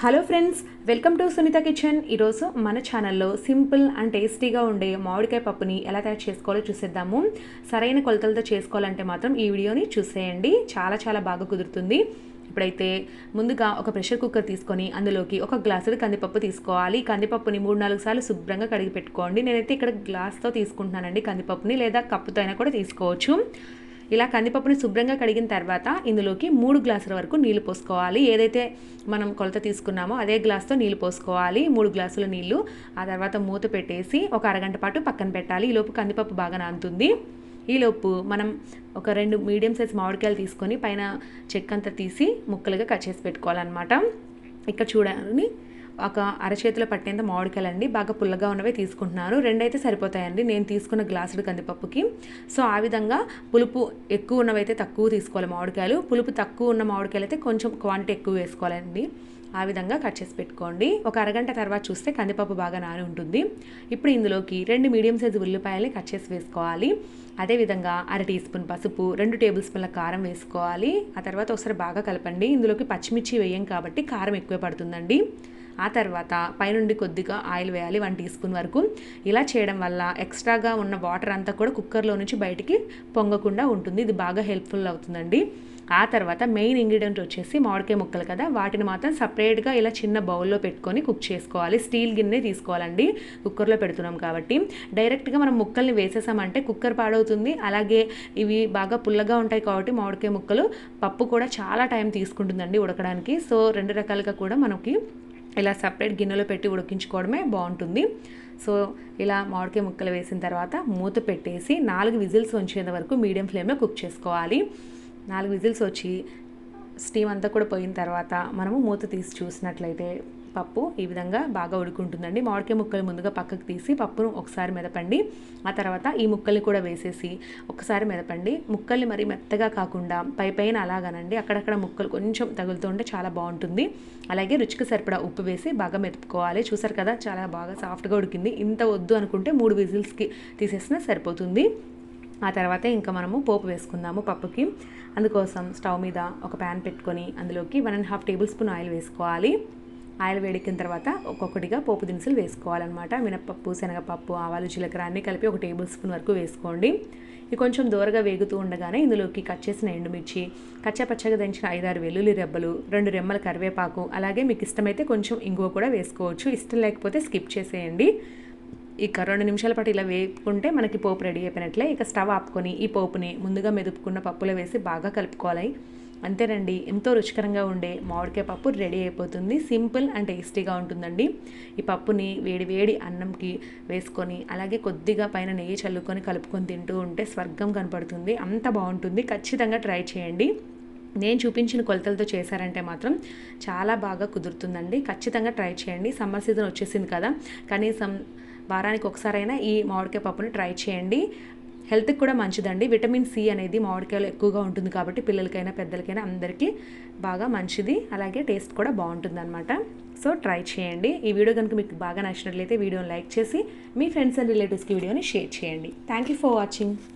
Hello friends welcome to Sunitha kitchen ఈరోజు మన ఛానల్లో సింపుల్ అండ్ టేస్టీగా ఉండే మామిడికాయ పప్పుని ఎలా తయారు చేసుకోవాలో చూసేద్దాము. సరైన కొలతలతో చేసుకోవాలంటే మాత్రం ఈ వీడియోని చూసేయండి. చాలా చాలా బాగా కుదురుతుంది. ఇప్పుడైతే ముందుగా ఒక ప్రెషర్ కుక్కర్ తీసుకొని అందులోకి ఒక గ్లాసుడు కందిపప్పు తీసుకోవాలి. కందిపప్పుని మూడు నాలుగు సార్లు శుభ్రంగా కడిగి పెట్టుకోండి. నేనైతే ఇక్కడ గ్లాస్తో తీసుకుంటున్నానండి కందిపప్పుని లేదా కప్పుతో అయినా కూడా తీసుకోవచ్చు. ఇలా కందిపప్పుని శుభ్రంగా కడిగిన తర్వాత ఇందులోకి మూడు గ్లాసుల వరకు నీళ్ళు పోసుకోవాలి. ఏదైతే మనం కొలత తీసుకున్నామో అదే గ్లాస్తో నీళ్ళు పోసుకోవాలి. మూడు గ్లాసుల నీళ్ళు ఆ తర్వాత మూత పెట్టేసి ఒక అరగంట పాటు పక్కన పెట్టాలి. ఈలోపు కందిపప్పు బాగా నానుతుంది. ఈలోపు మనం ఒక రెండు మీడియం సైజ్ మామిడికాయలు తీసుకొని పైన చెక్కంతా తీసి ముక్కలుగా కట్ చేసి పెట్టుకోవాలన్నమాట. ఇక్కడ చూడాలని ఒక అరచేతిలో పట్టేంత మామిడికాయలు అండి బాగా పుల్లగా ఉన్నవే తీసుకుంటున్నాను రెండైతే సరిపోతాయండి. నేను తీసుకున్న గ్లాసుడు కందిపప్పుకి. సో ఆ విధంగా పులుపు ఎక్కువ ఉన్నవైతే తక్కువ తీసుకోవాలి మామిడికాయలు. పులుపు తక్కువ ఉన్న మామిడికాయలు అయితే కొంచెం క్వాంటిటీ ఎక్కువ వేసుకోవాలండి. ఆ విధంగా కట్ చేసి పెట్టుకోండి. ఒక అరగంట తర్వాత చూస్తే కందిపప్పు బాగా నాని ఉంటుంది. ఇప్పుడు ఇందులోకి రెండు మీడియం సైజు ఉల్లిపాయల్ని కట్ చేసి వేసుకోవాలి. అదేవిధంగా అర టీ స్పూన్ పసుపు రెండు టేబుల్ స్పూన్ల కారం వేసుకోవాలి. ఆ తర్వాత ఒకసారి బాగా కలపండి. ఇందులోకి పచ్చిమిర్చి వేయం కాబట్టి కారం ఎక్కువ పడుతుందండి. ఆ తర్వాత పైనుండి కొద్దిగా ఆయిల్ వేయాలి వన్ టీ స్పూన్ వరకు. ఇలా చేయడం వల్ల ఎక్స్ట్రాగా ఉన్న వాటర్ అంతా కూడా కుక్కర్లో నుంచి బయటికి పొంగకుండా ఉంటుంది. ఇది బాగా హెల్ప్ఫుల్ అవుతుందండి. ఆ తర్వాత మెయిన్ ఇంగ్రీడియంట్ వచ్చేసి మామిడికాయ ముక్కలు కదా. వాటిని మాత్రం సపరేట్గా ఇలా చిన్న బౌల్లో పెట్టుకొని కుక్ చేసుకోవాలి. స్టీల్ గిన్నె తీసుకోవాలండి. కుక్కర్లో పెడుతున్నాం కాబట్టి. డైరెక్ట్గా మనం ముక్కల్ని వేసేసామంటే కుక్కర్ పాడవుతుంది. అలాగే ఇవి బాగా పుల్లగా ఉంటాయి కాబట్టి మామిడికాయ ముక్కలు పప్పు కూడా చాలా టైం తీసుకుంటుందండి ఉడకడానికి. సో రెండు రకాలుగా కూడా మనకి ఇలా సపరేట్ గిన్నెలో పెట్టి ఉడికించుకోవడమే బాగుంటుంది. సో ఇలా మామిడికాయ ముక్కలు వేసిన తర్వాత మూత పెట్టేసి నాలుగు విజిల్స్ వచ్చేంత వరకు మీడియం ఫ్లేమ్లో కుక్ చేసుకోవాలి. నాలుగు విజిల్స్ వచ్చి స్టీమ్ అంతా కూడా పోయిన తర్వాత మనము మూత తీసి చూసినట్లయితే పప్పు ఈ విధంగా బాగా ఉడుకుంటుందండి. మామిడికాయ ముక్కలు ముందుగా పక్కకు తీసి పప్పును ఒకసారి మెదపండి. ఆ తర్వాత ఈ ముక్కల్ని కూడా వేసేసి ఒకసారి మెదపండి. ముక్కల్ని మరి మెత్తగా కాకుండా పై పైన అలాగానండి. అక్కడక్కడ ముక్కలు కొంచెం తగులుతూ ఉంటే చాలా బాగుంటుంది. అలాగే రుచికి సరిపడా ఉప్పు వేసి బాగా మెతుపుకోవాలి చూసారు కదా చాలా బాగా సాఫ్ట్గా ఉడికింది. ఇంత వద్దు అనుకుంటే మూడు విజిల్స్కి తీసేసినా సరిపోతుంది. ఆ తర్వాత ఇంకా మనము పోపు వేసుకుందాము పప్పుకి. అందుకోసం స్టవ్ మీద ఒక ప్యాన్ పెట్టుకొని అందులోకి one and half table spoon oil వేసుకోవాలి. ఆయిల్ వేడెక్కిన తర్వాత ఒక్కొక్కటిగా పోపు దినుసులు వేసుకోవాలన్నమాట. మినపప్పు శనగపప్పు ఆవాలు జీలకర్ర అన్నీ కలిపి ఒక టేబుల్ స్పూన్ వరకు వేసుకోండి. ఇవి కొంచెం దూరగా వేగుతూ ఉండగానే ఇందులోకి కట్ చేసిన ఎండుమిర్చి కచ్చపచ్చగా దంచిన ఐదారు వెల్లుల్లి రెబ్బలు రెండు రెమ్మల కరివేపాకు అలాగే మీకు ఇష్టమైతే కొంచెం ఇంగువ కూడా వేసుకోవచ్చు. ఇష్టం లేకపోతే స్కిప్ చేసేయండి. ఇక రెండు నిమిషాల పాటు ఇలా వేపుకుంటే మనకి పోపు రెడీ అయిపోయినట్లే. ఇక స్టవ్ ఆపుకొని ఈ పోపుని ముందుగా మెదుపుకున్న పప్పులో వేసి బాగా కలుపుకోవాలి. అంతేనండి ఎంతో రుచికరంగా ఉండే మామిడికాయ పప్పు రెడీ అయిపోతుంది. సింపుల్ అండ్ టేస్టీగా ఉంటుందండి. ఈ పప్పుని వేడి వేడి అన్నంకి వేసుకొని అలాగే కొద్దిగా పైన నెయ్యి చల్లుకొని కలుపుకొని తింటూ ఉంటే స్వర్గం కనపడుతుంది. అంత బాగుంటుంది. ఖచ్చితంగా ట్రై చేయండి. నేను చూపించిన కొలతలతో చేశారంటే మాత్రం చాలా బాగా కుదురుతుందండి. ఖచ్చితంగా ట్రై చేయండి. సమ్మర్ సీజన్ వచ్చేసింది కదా. కనీసం వారానికి ఒకసారైనా ఈ మామిడికాయ పప్పుని ట్రై చేయండి. హెల్త్కి కూడా మంచిదండి. విటమిన్ సి అనేది మామిడికాయలో ఎక్కువగా ఉంటుంది కాబట్టి పిల్లలకైనా పెద్దలకైనా అందరికీ బాగా మంచిది. అలాగే టేస్ట్ కూడా బాగుంటుంది అనమాట సో ట్రై చేయండి. ఈ వీడియో కనుక మీకు బాగా నచ్చినట్లయితే వీడియోని లైక్ చేసి మీ ఫ్రెండ్స్ అండ్ రిలేటివ్స్కి వీడియోని షేర్ చేయండి. Thank you for watching.